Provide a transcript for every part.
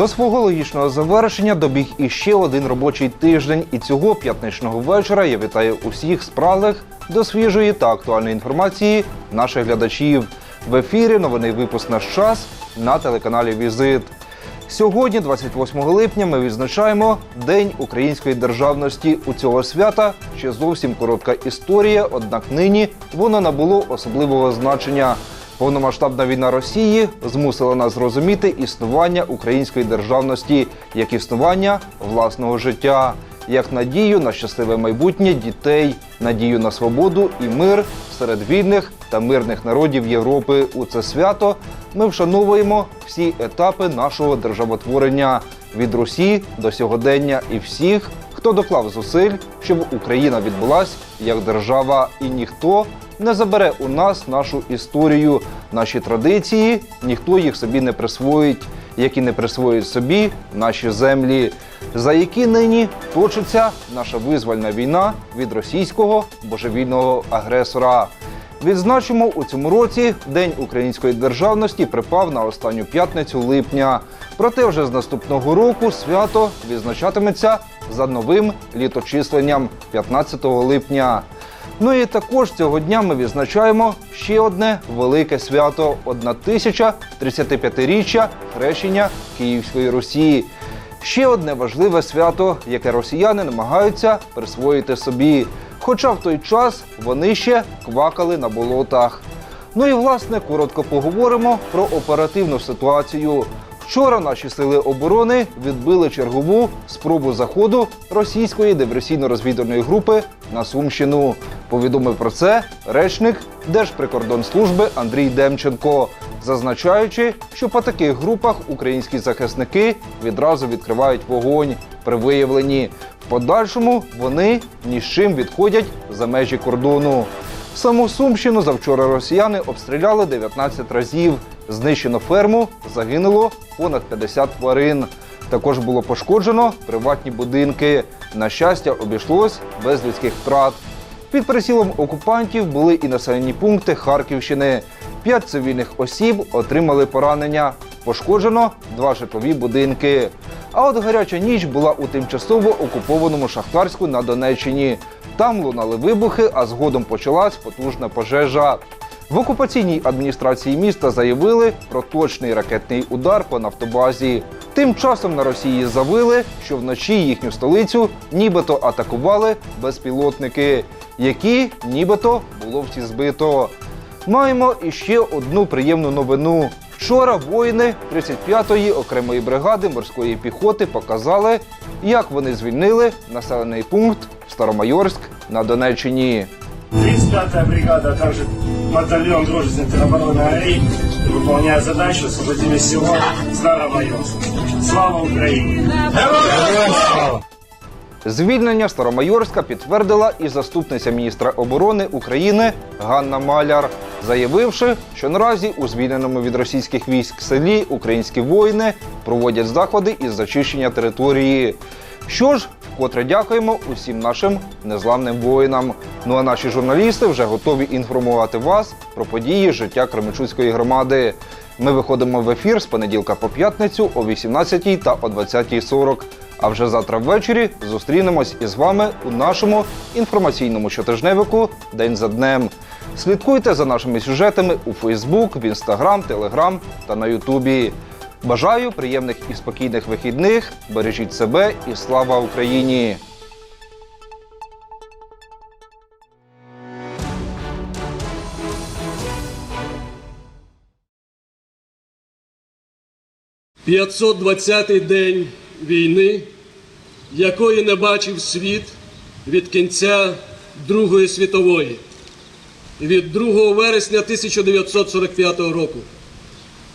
До свого логічного завершення добіг іще один робочий тиждень, і цього п'ятничного вечора я вітаю усіх спраглих до свіжої та актуальної інформації наших глядачів. В ефірі новинний випуск наш час на телеканалі Візит. Сьогодні, 28 липня, ми відзначаємо День української державності. У цього свята ще зовсім коротка історія, однак нині воно набуло особливого значення. Повномасштабна війна Росії змусила нас зрозуміти існування української державності як існування власного життя, як надію на щасливе майбутнє дітей, надію на свободу і мир серед вільних та мирних народів Європи. У це свято ми вшановуємо всі етапи нашого державотворення від Русі до сьогодення і всіх, хто доклав зусиль, щоб Україна відбулась як держава, і ніхто не забере у нас нашу історію, наші традиції, ніхто їх собі не присвоїть, які не присвоїть собі наші землі, за які нині точиться наша визвольна війна від російського божевільного агресора. Відзначимо у цьому році День української державності припав на останню п'ятницю липня. Проте вже з наступного року свято відзначатиметься за новим літочисленням 15 липня. Ну і також цього дня ми відзначаємо ще одне велике свято 1035-річчя хрещення Київської Русі. Ще одне важливе свято, яке росіяни намагаються присвоїти собі. Хоча в той час вони ще квакали на болотах. Ну і власне коротко поговоримо про оперативну ситуацію. Вчора наші сили оборони відбили чергову спробу заходу російської диверсійно-розвідувальної групи на Сумщину. Повідомив про це речник Держприкордонслужби Андрій Демченко, зазначаючи, що по таких групах українські захисники відразу відкривають вогонь при виявленні. В подальшому вони ні з чим відходять за межі кордону. Саму Сумщину завчора росіяни обстріляли 19 разів. Знищено ферму, загинуло понад 50 тварин. Також було пошкоджено приватні будинки. На щастя, обійшлось без людських втрат. Під прицілом окупантів були і населені пункти Харківщини. П'ять цивільних осіб отримали поранення. Пошкоджено два житлові будинки. А от гаряча ніч була у тимчасово окупованому Шахтарську на Донеччині. Там лунали вибухи, а згодом почалась потужна пожежа. В окупаційній адміністрації міста заявили про точний ракетний удар по нафтобазі. Тим часом на Росії завили, що вночі їхню столицю нібито атакували безпілотники, які нібито було всі збито. Маємо іще одну приємну новину. Вчора воїни 35-ї окремої бригади морської піхоти показали, як вони звільнили населений пункт Старомайорськ на Донеччині. 35-я бригада, а также батальон дружественной теробороны АРИ выполняя задачу освободили село Старомайорск. Слава Украине! Звільнення Старомайорська підтвердила і заступниця міністра оборони України Ганна Маляр, заявивши, що наразі у звільненому від російських військ селі українські воїни проводять заходи із зачищення території. Що ж, вкотре дякуємо усім нашим незламним воїнам. Ну а наші журналісти вже готові інформувати вас про події життя Кременчуцької громади. Ми виходимо в ефір з понеділка по п'ятницю о 18 та о 20.40. А вже завтра ввечері зустрінемось із вами у нашому інформаційному щотижневику День за днем. Слідкуйте за нашими сюжетами у Фейсбук, в Інстаграм, Телеграм та на Ютубі. Бажаю приємних і спокійних вихідних. Бережіть себе і слава Україні! – 520-й день війни, якої не бачив світ від кінця Другої світової, від 2 вересня 1945 року.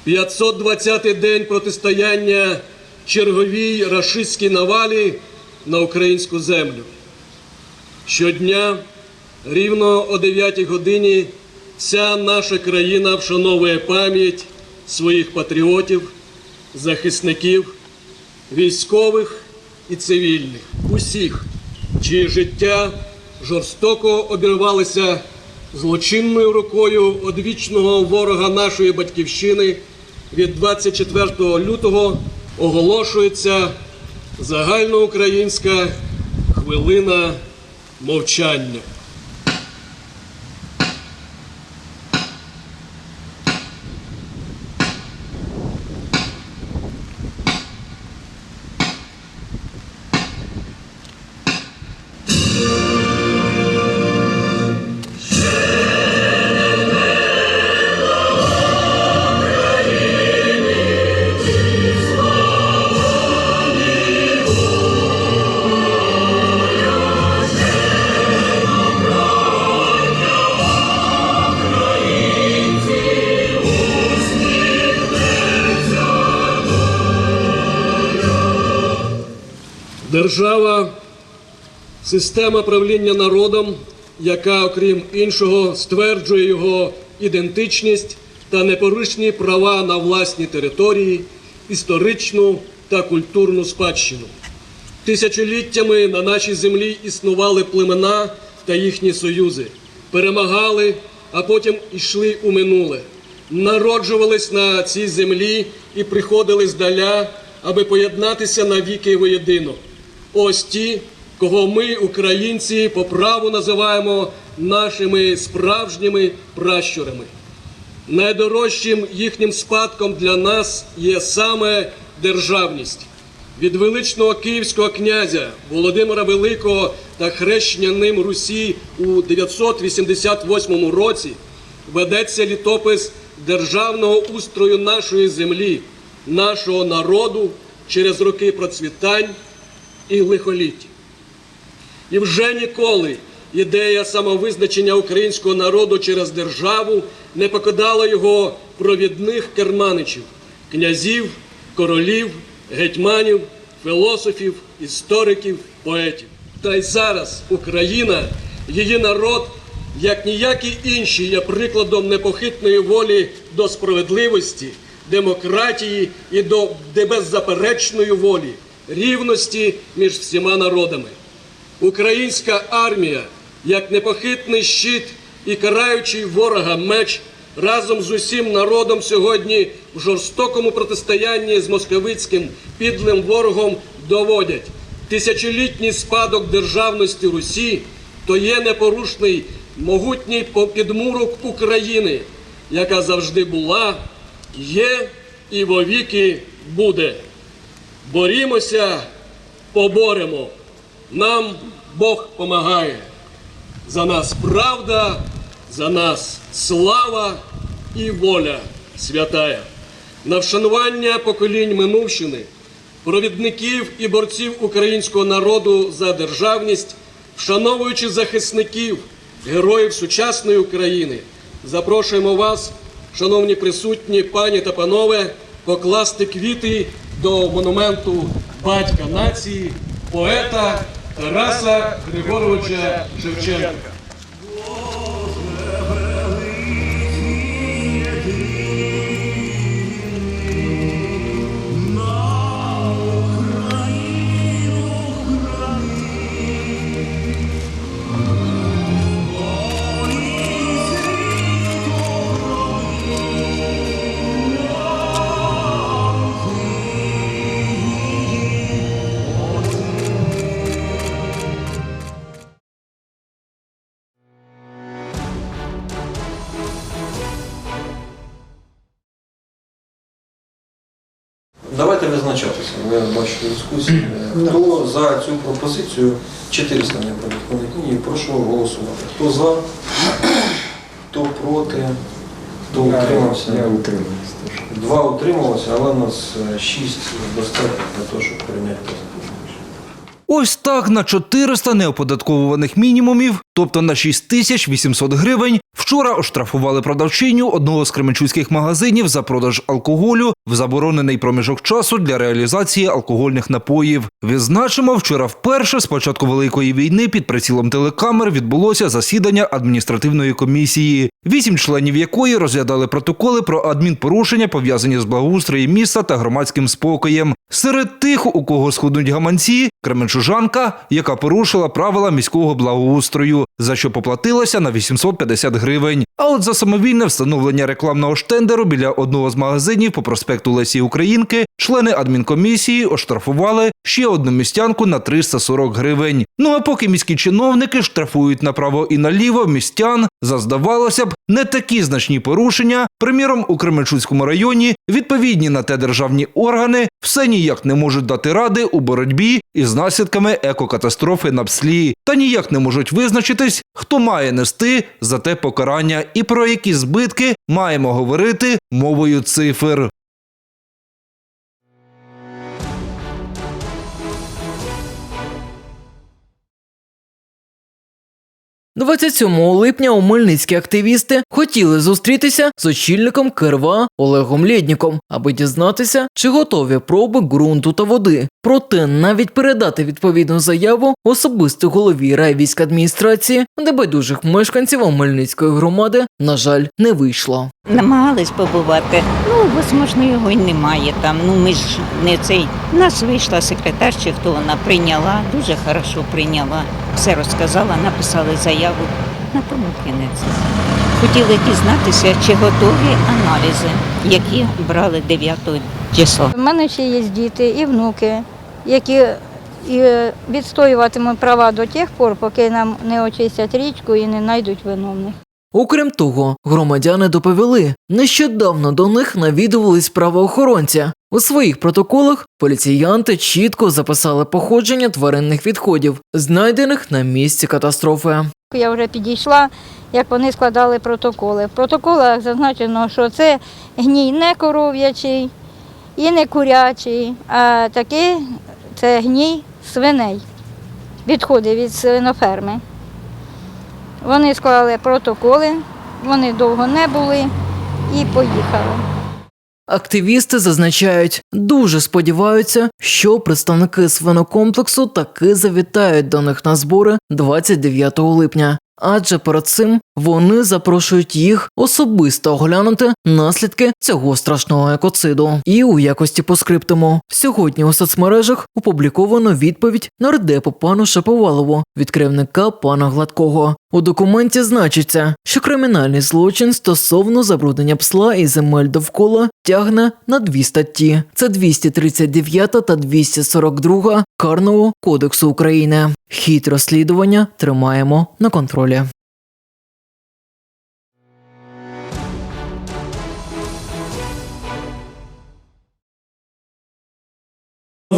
520-й день протистояння черговій рашистській навалі на українську землю. Щодня, рівно о 9 годині, вся наша країна вшановує пам'ять своїх патріотів, захисників, військових і цивільних, усіх, чиї життя жорстоко обірвалися злочинною рукою одвічного ворога нашої батьківщини від 24 лютого оголошується загальноукраїнська хвилина мовчання. Держава система правління народом, яка, окрім іншого, стверджує його ідентичність та непорушні права на власні території, історичну та культурну спадщину. Тисячоліттями на нашій землі існували племена та їхні союзи, перемагали, а потім йшли у минуле, народжувались на цій землі і приходили здаля, аби поєднатися навіки воєдино. Ось ті, кого ми, українці, по праву називаємо нашими справжніми пращурами. Найдорожчим їхнім спадком для нас є саме державність. Від величного київського князя Володимира Великого та хрещення ним Русі у 988 році ведеться літопис державного устрою нашої землі, нашого народу через роки процвітань і лихоліть. І вже ніколи ідея самовизначення українського народу через державу не покидала його провідних керманичів, князів, королів, гетьманів, філософів, істориків, поетів. Та й зараз Україна, її народ, як ніякі інші, є прикладом непохитної волі до справедливості, демократії і до беззаперечної волі, рівності між всіма народами. Українська армія, як непохитний щит і караючий ворога меч, разом з усім народом сьогодні в жорстокому протистоянні з московицьким підлим ворогом доводять тисячолітній спадок державності Русі, то є непорушний могутній підмурок України, яка завжди була, є і вовіки буде. Борімося, поборемо. Нам Бог помагає. За нас правда, за нас слава і воля святая. На вшанування поколінь минувщини, провідників і борців українського народу за державність, вшановуючи захисників, героїв сучасної України, запрошуємо вас, шановні присутні, пані та панове, покласти квіти до монументу батька нації, поета Тараса Григоровича Шевченка. Визначатися. Я бачу дискусію. Хто за цю пропозицію 400 неоподаткованих мінімумів, прошу голосувати. Хто за, хто проти, хто утримався? Я утримуюсь теж. Два утрималося, але у нас е, шість достатньо для того, щоб прийняти. Ось так на 400 неоподатковуваних мінімумів, тобто на 6800 гривень, вчора оштрафували продавчиню одного з кременчуцьких магазинів за продаж алкоголю в заборонений проміжок часу для реалізації алкогольних напоїв. Відзначимо, вчора вперше з початку великої війни під прицілом телекамер відбулося засідання адміністративної комісії, вісім членів якої розглядали протоколи про адмінпорушення, пов'язані з благоустроєм міста та громадським спокоєм. Серед тих, у кого схуднуть гаманці, кременчужанка, яка порушила правила міського благоустрою, за що поплатилася на 850 гривень. А от за самовільне встановлення рекламного штендеру біля одного з магазинів по проспекту Лесі Українки члени адмінкомісії оштрафували ще одну містянку на 340 гривень. Ну а поки міські чиновники штрафують направо і наліво містян, за здавалося б, не такі значні порушення. Приміром, у Кременчуцькому районі відповідні на те державні органи все ніяк не можуть дати ради у боротьбі із наслідками екокатастрофи на пслі, та ніяк не можуть визначитись, хто має нести за те покарання і про які збитки маємо говорити мовою цифр. 27 липня умельницькі активісти хотіли зустрітися з очільником КРВА Олегом Лєдніком, аби дізнатися, чи готові проби ґрунту та води. Проте навіть передати відповідну заяву особисто голові райвійськадміністрації небайдужих мешканців Омельницької громади, на жаль, не вийшло. Намагались побувати. Ну, можливо, його й немає там. Ну, ми ж не цей. У нас вийшла секретар, чи хто вона прийняла, дуже хорошо прийняла. Все розказала, написали заяву. На тому кінець. Хотіли дізнатися, чи готові аналізи, які брали 9 числа. У мене ще є діти і внуки, які і відстоюватимуть права до тих пор, поки нам не очистять річку і не знайдуть виновних. Окрім того, громадяни доповіли, нещодавно до них навідувались правоохоронці. У своїх протоколах поліціянти чітко записали походження тваринних відходів, знайдених на місці катастрофи. Я вже підійшла, як вони складали протоколи. В протоколах зазначено, що це гній не коров'ячий і не курячий, а такий це гній свиней, відходи від свиноферми. Вони склали протоколи, вони довго не були і поїхали. Активісти зазначають, дуже сподіваються, що представники свинокомплексу таки завітають до них на збори 29 липня. Адже перед цим вони запрошують їх особисто оглянути наслідки цього страшного екоциду. І у якості поскриптуму сьогодні у соцмережах опубліковано відповідь нардепу пану Шаповалову від керівника пана Гладкого. У документі значиться, що кримінальний злочин стосовно забруднення псла і земель довкола тягне на дві статті: це 239 та 242 Карного кодексу України. Хід розслідування тримаємо на контролі.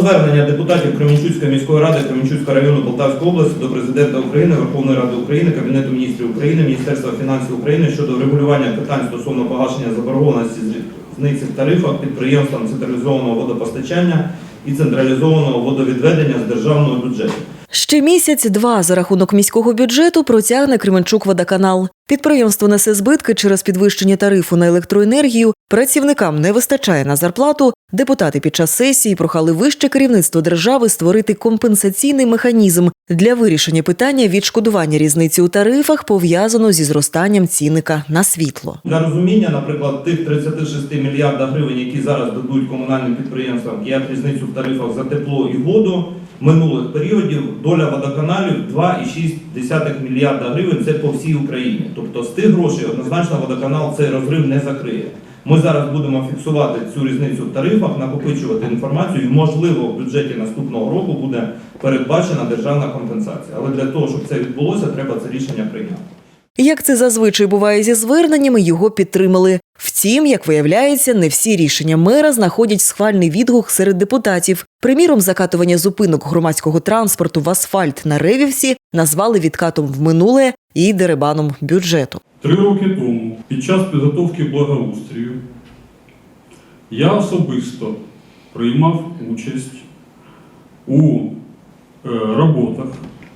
Звернення депутатів Кременчуцької міської ради Кременчуцького району Полтавської області до президента України, Верховної Ради України, Кабінету міністрів України, Міністерства фінансів України щодо врегулювання питань стосовно погашення заборгованості з різниці в тарифах підприємствам централізованого водопостачання і централізованого водовідведення з державного бюджету. Ще місяць-два за рахунок міського бюджету протягне Кременчук водоканал. Підприємство несе збитки через підвищення тарифу на електроенергію. Працівникам не вистачає на зарплату. Депутати під час сесії прохали вище керівництво держави створити компенсаційний механізм для вирішення питання відшкодування різниці у тарифах, пов'язано зі зростанням цінника на світло. Для розуміння, наприклад, тих 36 мільярдів гривень, які зараз дадуть комунальним підприємствам як різницю в тарифах за тепло і воду минулих періодів, доля водоканалів 2,6 мільярда гривень це по всій Україні. Тобто з тих грошей однозначно водоканал цей розрив не закриє. Ми зараз будемо фіксувати цю різницю в тарифах, накопичувати інформацію, і можливо в бюджеті наступного року буде передбачена державна компенсація. Але для того, щоб це відбулося, треба це рішення прийняти. Як це зазвичай буває зі зверненнями, його підтримали. Втім, як виявляється, не всі рішення мера знаходять схвальний відгук серед депутатів. Приміром, закатування зупинок громадського транспорту в асфальт на Ревівсі назвали відкатом в минуле і деребаном бюджету. Три роки тому, під час підготовки благоустрію, я особисто приймав участь у е, роботах,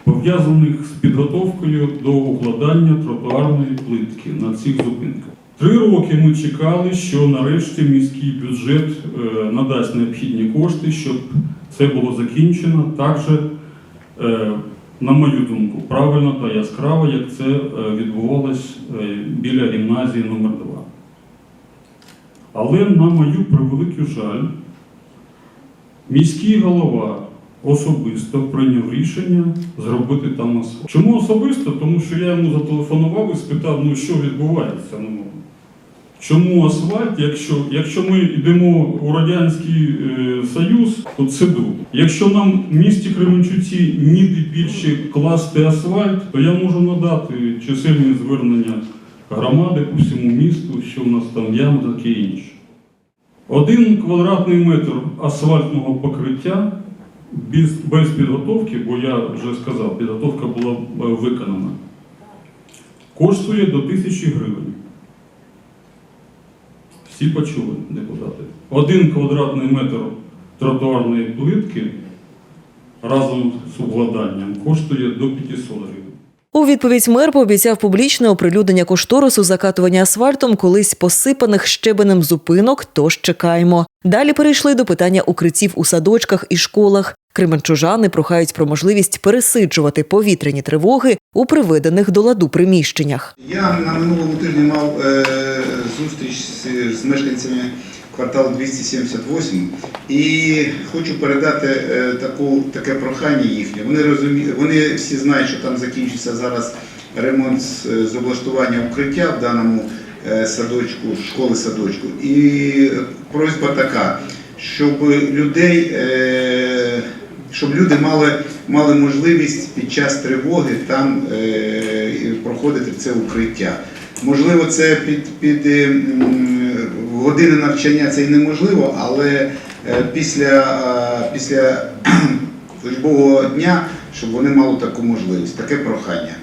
пов'язаних з підготовкою до укладання тротуарної плитки на цих зупинках. Три роки ми чекали, що нарешті міський бюджет е, надасть необхідні кошти, щоб це було закінчено. Так же, е, на мою думку, правильно та яскраво, як це е, відбувалось біля гімназії номер 2 Але на мою превеликий жаль, міський голова особисто прийняв рішення зробити там асфальт. Чому особисто? Тому що я йому зателефонував і спитав, ну що відбувається. Ну, чому асфальт, якщо, якщо ми йдемо у Радянський е, Союз, то це добре. Якщо нам в місті Кременчуці ніде більше класти асфальт, то я можу надати чисельні звернення громади по всьому місту, що в нас там яма, таке інше. Один квадратний метр асфальтного покриття без, без підготовки, бо я вже сказав, підготовка була е, виконана, коштує до тисячі гривень. Всі почули, депутати. Один квадратний метр тротуарної плитки разом з обладнанням коштує до 500 гривень. У відповідь мер пообіцяв публічне оприлюднення кошторису закатування асфальтом колись посипаних щебенем зупинок. Тож чекаємо. Далі перейшли до питання укриттів у садочках і школах. Кременчужани прохають про можливість пересиджувати повітряні тривоги у приведених до ладу приміщеннях. Я на минулому тижні мав е, зустріч з, мешканцями кварталу 278 і хочу передати е, таку, таке прохання їхнє. Вони розумі... вони всі знають, що там закінчиться зараз ремонт з, з облаштування укриття в даному е, садочку, школи садочку. І просьба така, щоб людей. Щоб люди мали, мали можливість під час тривоги там е, проходити це укриття. Можливо, це під, під е, години навчання це і неможливо, але е, після, е, після службового дня, щоб вони мали таку можливість, таке прохання.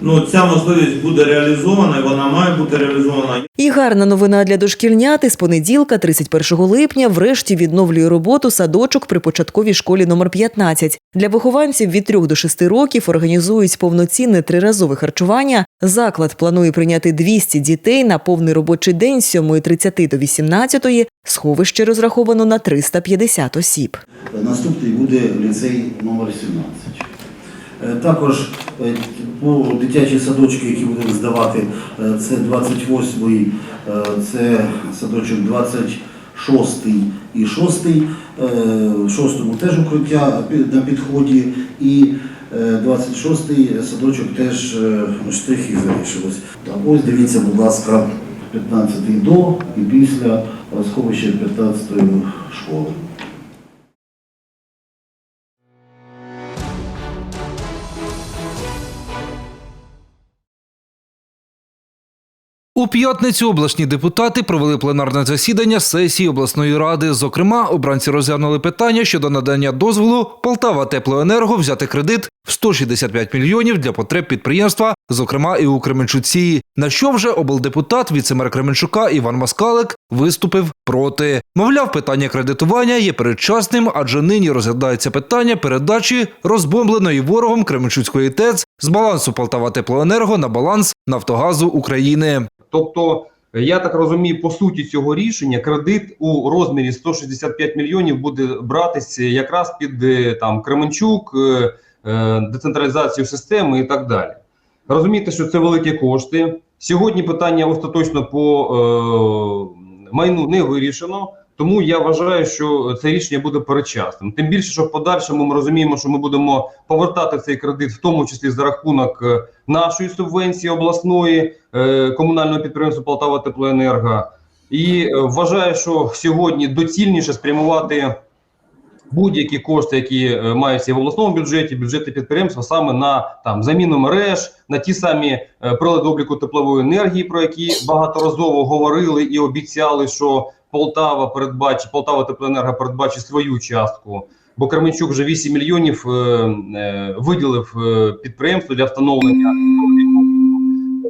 Ну, ця можливість буде реалізована, і вона має бути реалізована. І гарна новина для дошкільнят із понеділка, 31 липня, врешті відновлює роботу садочок при початковій школі номер 15. Для вихованців від 3 до 6 років організують повноцінне триразове харчування. Заклад планує прийняти 200 дітей на повний робочий день з 7.30 до 18.00. Сховище розраховано на 350 осіб. Наступний буде ліцей номер 17. Е, Також е, по дитячі садочки, які будемо здавати, е, це 28-й, е, це садочок 26-й і 6-й. Е, В 6-му теж укриття на підході і е, 26-й садочок теж е, штрих залишилось. Ось дивіться, будь ласка, 15-й до і після сховища 15-ї школи. У п'ятницю обласні депутати провели пленарне засідання сесії обласної ради. Зокрема, обранці розглянули питання щодо надання дозволу Полтава Теплоенерго взяти кредит в 165 мільйонів для потреб підприємства, зокрема і у Кременчуці. На що вже облдепутат віцемер Кременчука Іван Маскалик виступив проти. Мовляв, питання кредитування є передчасним, адже нині розглядається питання передачі розбомбленої ворогом Кременчуцької ТЕЦ з балансу Полтава Теплоенерго на баланс Нафтогазу України. Тобто, я так розумію, по суті цього рішення кредит у розмірі 165 мільйонів буде братися якраз під е, там Кременчук, е, е, децентралізацію системи і так далі. Розумієте, що це великі кошти. Сьогодні питання остаточно по майну не вирішено. Тому я вважаю, що це рішення буде передчасним. Тим більше, що в подальшому ми розуміємо, що ми будемо повертати цей кредит, в тому числі за рахунок е, нашої субвенції обласної е, комунального підприємства Полтава Теплоенерго. І е, вважаю, що сьогодні доцільніше спрямувати будь-які кошти, які е, маються в обласному бюджеті, бюджети підприємства саме на там заміну мереж, на ті самі е, прилади обліку теплової енергії, про які багаторазово говорили і обіцяли, що Полтава передбачить, Полтава Теплоенерго передбачить свою частку. Бо Кременчук вже 8 мільйонів е, е, виділив е, підприємству для встановлення.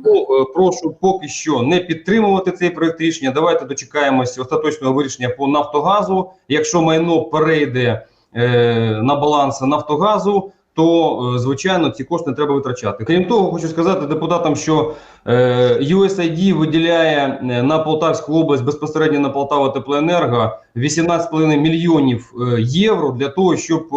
Тому е, прошу поки що не підтримувати цей проект рішення. Давайте дочекаємось остаточного вирішення по Нафтогазу. Якщо майно перейде е, на баланс Нафтогазу, то е, звичайно ці кошти треба витрачати. Крім того, хочу сказати депутатам, що е, USAID виділяє е, на Полтавську область безпосередньо на Полтава Теплоенерго 18,5 мільйонів е, євро для того, щоб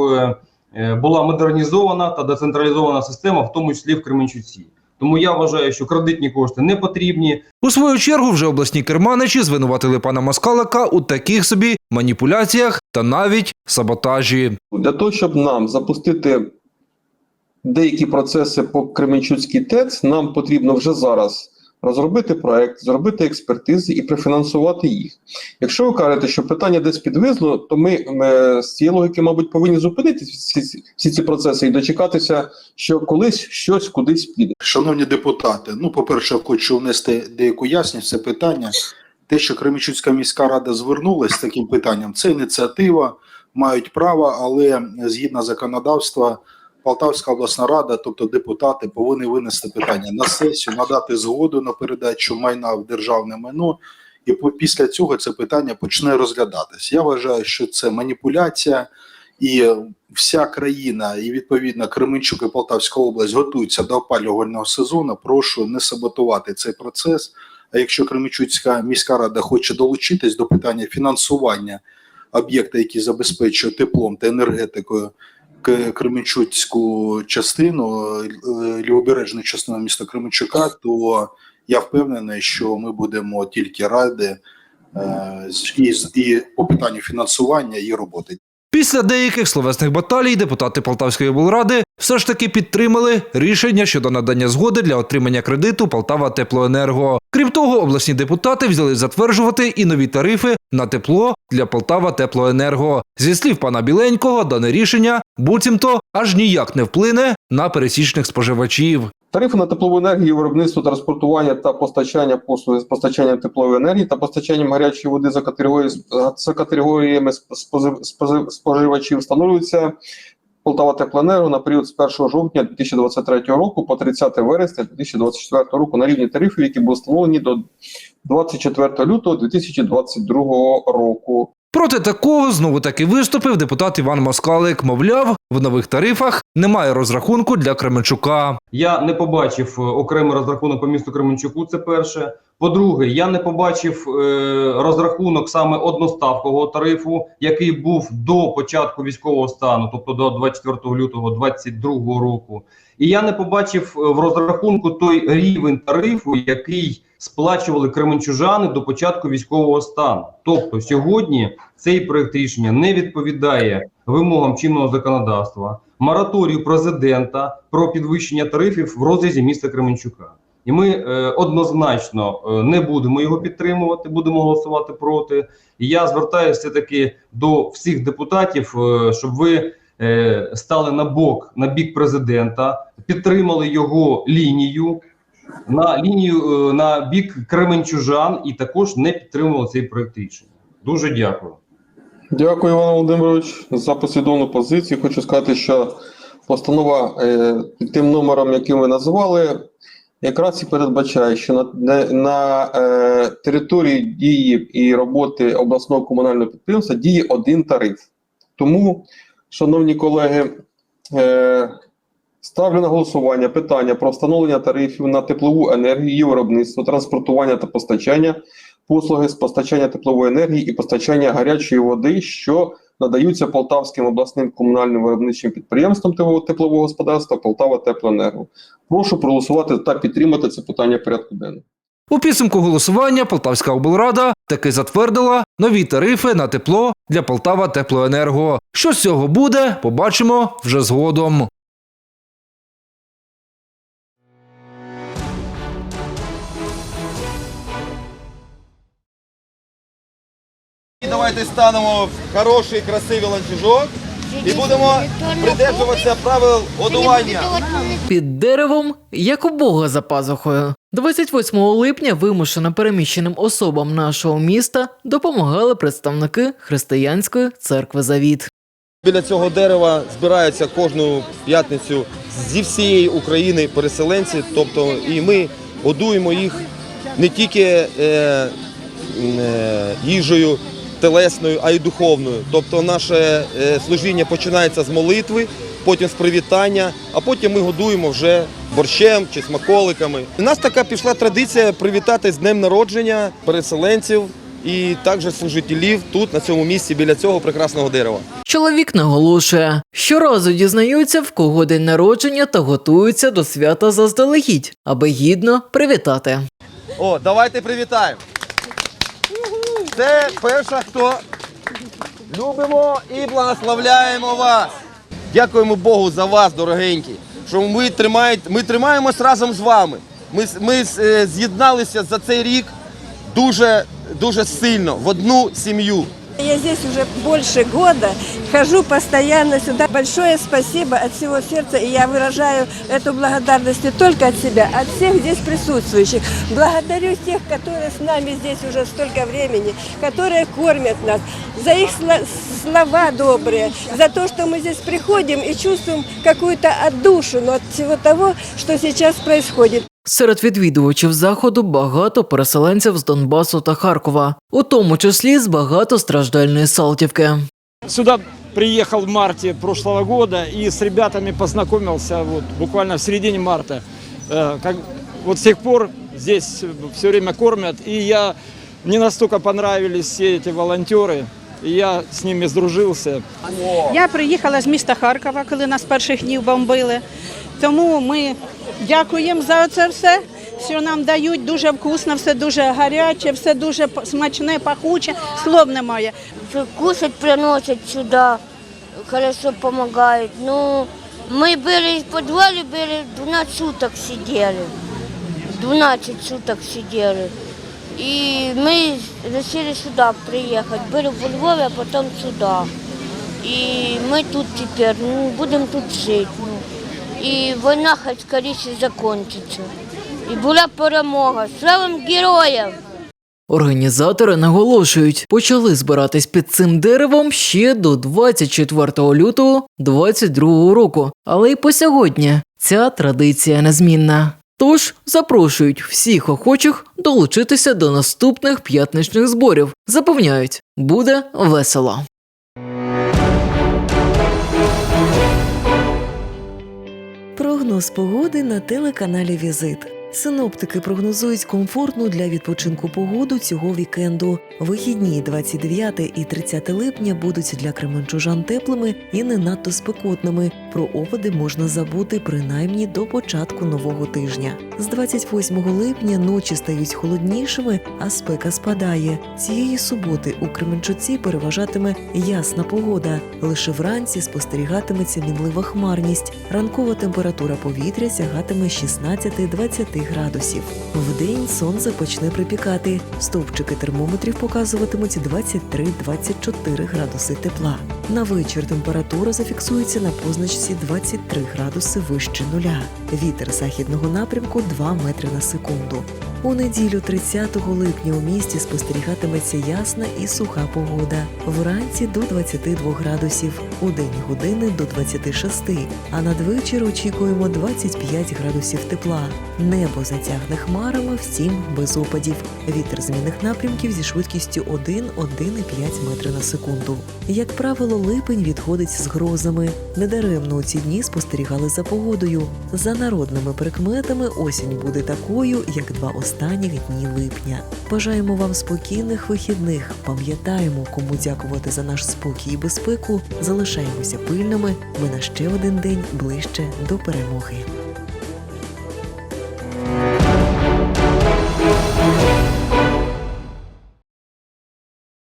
е, була модернізована та децентралізована система, в тому числі в Кременчуці. Тому я вважаю, що кредитні кошти не потрібні. У свою чергу вже обласні керманичі звинуватили пана Москалика у таких собі маніпуляціях та навіть саботажі. Для того, щоб нам запустити деякі процеси по Кременчуцькій ТЕЦ, нам потрібно вже зараз розробити проект, зробити експертизи і профінансувати їх. Якщо ви кажете, що питання десь підвизло, то ми е, з цієї логіки, мабуть, повинні зупинити всі, всі ці процеси і дочекатися, що колись щось кудись піде. Шановні депутати, ну, по-перше, хочу внести деяку ясність це питання. Те, що Кременчуцька міська рада звернулася з таким питанням, це ініціатива, мають право, але згідно законодавства, Полтавська обласна рада, тобто депутати, повинні винести питання на сесію, надати згоду на передачу майна в державне майно, і після цього це питання почне розглядатись. Я вважаю, що це маніпуляція, і вся країна, і відповідно Кременчук і Полтавська область готуються до опалювального сезону. Прошу не саботувати цей процес. А якщо Кременчуцька міська рада хоче долучитись до питання фінансування об'єкта, який забезпечує теплом та енергетикою Кременчуцьку частину, е, лівобережну частину міста Кременчука, то я впевнений, що ми будемо тільки раді е, і, і по питанню фінансування і роботи. Після деяких словесних баталій депутати Полтавської облради все ж таки підтримали рішення щодо надання згоди для отримання кредиту Полтава Теплоенерго. Крім того, обласні депутати взяли затверджувати і нові тарифи на тепло для Полтава Теплоенерго. Зі слів пана Біленького, дане рішення буцімто аж ніяк не вплине на пересічних споживачів. Тарифи на теплову енергію, виробництво, транспортування та постачання послуги з постачанням теплової енергії та постачанням гарячої води за категорією за категоріями спожив- спожив- споживачів встановлюються Полтава Теплоенерго на період з 1 жовтня 2023 року по 30 вересня 2024 року на рівні тарифів, які були встановлені до 24 лютого 2022 року. Проти такого знову таки виступив депутат Іван Москалик. Мовляв, в нових тарифах немає розрахунку для Кременчука. Я не побачив е, окремий розрахунок по місту Кременчуку. Це перше. По-друге, я не побачив е, розрахунок саме одноставкового тарифу, який був до початку військового стану, тобто до 24 лютого 2022 року. І я не побачив е, в розрахунку той рівень тарифу, який сплачували кременчужани до початку військового стану. Тобто сьогодні цей проект рішення не відповідає вимогам чинного законодавства, мораторію президента про підвищення тарифів в розрізі міста Кременчука. І ми е, однозначно е, не будемо його підтримувати, будемо голосувати проти. І я звертаюся таки до всіх депутатів, е, щоб ви е, стали на бок на бік президента, підтримали його лінію на лінію е, на бік Кременчужан і також не підтримували цей проект рішення. Дуже дякую. Дякую, Іван Володимирович, за послідовну позицію. Хочу сказати, що постанова е, тим номером, який ви називали, якраз і передбачає, що на, на, на е, території дії і роботи обласного комунального підприємства діє один тариф. Тому, шановні колеги, е, ставлю на голосування питання про встановлення тарифів на теплову енергію, виробництво, транспортування та постачання послуги з постачання теплової енергії і постачання гарячої води, що надаються Полтавським обласним комунальним виробничим підприємством теплового господарства Полтава Теплоенерго. Прошу проголосувати та підтримати це питання порядку денного. У підсумку голосування Полтавська облрада таки затвердила нові тарифи на тепло для Полтава Теплоенерго. Що з цього буде, побачимо вже згодом. Давайте станемо в хороший, красивий ланцюжок і будемо придержуватися правил годування. Під деревом, як у Бога за пазухою. 28 липня вимушено переміщеним особам нашого міста допомагали представники Християнської церкви Завіт. Біля цього дерева збираються кожну п'ятницю зі всієї України переселенці. Тобто, і ми годуємо їх не тільки е, е, їжею телесною, а й духовною. Тобто, наше е, служіння починається з молитви, потім з привітання, а потім ми годуємо вже борщем чи смаколиками. У нас така пішла традиція привітати з днем народження переселенців і також служителів тут, на цьому місці, біля цього прекрасного дерева. Чоловік наголошує, щоразу дізнаються, в кого день народження та готуються до свята заздалегідь, аби гідно привітати. О, давайте привітаємо. Це перша, хто любимо і благословляємо вас. Дякуємо Богу за вас, дорогенькі, що ми, тримаєте, ми тримаємось разом з вами. Ми, ми е, з'єдналися за цей рік дуже, дуже сильно в одну сім'ю. Я здесь уже больше года, хожу постоянно сюда. Большое спасибо от всего сердца, и я выражаю эту благодарность не только от себя, от всех здесь присутствующих. Благодарю тех, которые с нами здесь уже столько времени, которые кормят нас, за их сло- слова добрые, за то, что мы здесь приходим и чувствуем какую-то отдушину от всего того, что сейчас происходит. Серед відвідувачів заходу багато переселенців з Донбасу та Харкова, у тому числі з багатостраждальної Салтівки. Сюда приехал в марте прошлого года и с ребятами познакомился вот буквально в середине марта. Э, Как, вот с тех пор здесь все время кормят, и я мне настолько понравились все эти волонтеры, и я с ними сдружился. Я приїхала з міста Харкова, коли нас перших днів бомбили. Тому ми дякуємо за це все, що нам дають. Дуже вкусно, все дуже гаряче, все дуже п- смачне, пахуче. Слов немає. Кушать приносят сюда, хорошо помогают. Ну, мы были в подвале, были 12 суток сидели. 12 суток сидели. И мы решили сюда приехать. Были в Львове, а потом сюда. И мы тут теперь, ну, будем тут жить. Ну. И война хоть скорее закончится. И была перемога. Слава героям! Організатори наголошують, почали збиратись під цим деревом ще до 24 лютого 2022 року, але й по сьогодні ця традиція незмінна. Тож запрошують всіх охочих долучитися до наступних п'ятничних зборів. Запевняють, буде весело. Прогноз погоди на телеканалі Візит. Синоптики прогнозують комфортну для відпочинку погоду цього вікенду. Вихідні 29 і 30 липня будуть для кременчужан теплими і не надто спекотними. Про опади можна забути принаймні до початку нового тижня. З 28 липня ночі стають холоднішими, а спека спадає. Цієї суботи у Кременчуці переважатиме ясна погода. Лише вранці спостерігатиметься мінлива хмарність. Ранкова температура повітря сягатиме 16-20 градусів. Вдень сонце почне припікати. Стовпчики термометрів показуватимуть 23-24 градуси тепла. На вечір температура зафіксується на позначці 23 градуси вище нуля. Вітер західного напрямку 2 метри на секунду. У неділю 30 липня у місті спостерігатиметься ясна і суха погода. Вранці до 22 градусів, у день години до 26, а надвечір очікуємо 25 градусів тепла. Небо затягне хмарами, втім без опадів. Вітер змінних напрямків зі швидкістю 1-1,5 метри на секунду. Як правило, липень відходить з грозами. Недаремно у ці дні спостерігали за погодою. За народними прикметами осінь буде такою, як два останніх дні липня. Бажаємо вам спокійних вихідних. Пам'ятаємо, кому дякувати за наш спокій і безпеку. Залишаємося пильними. Ми на ще один день ближче до перемоги.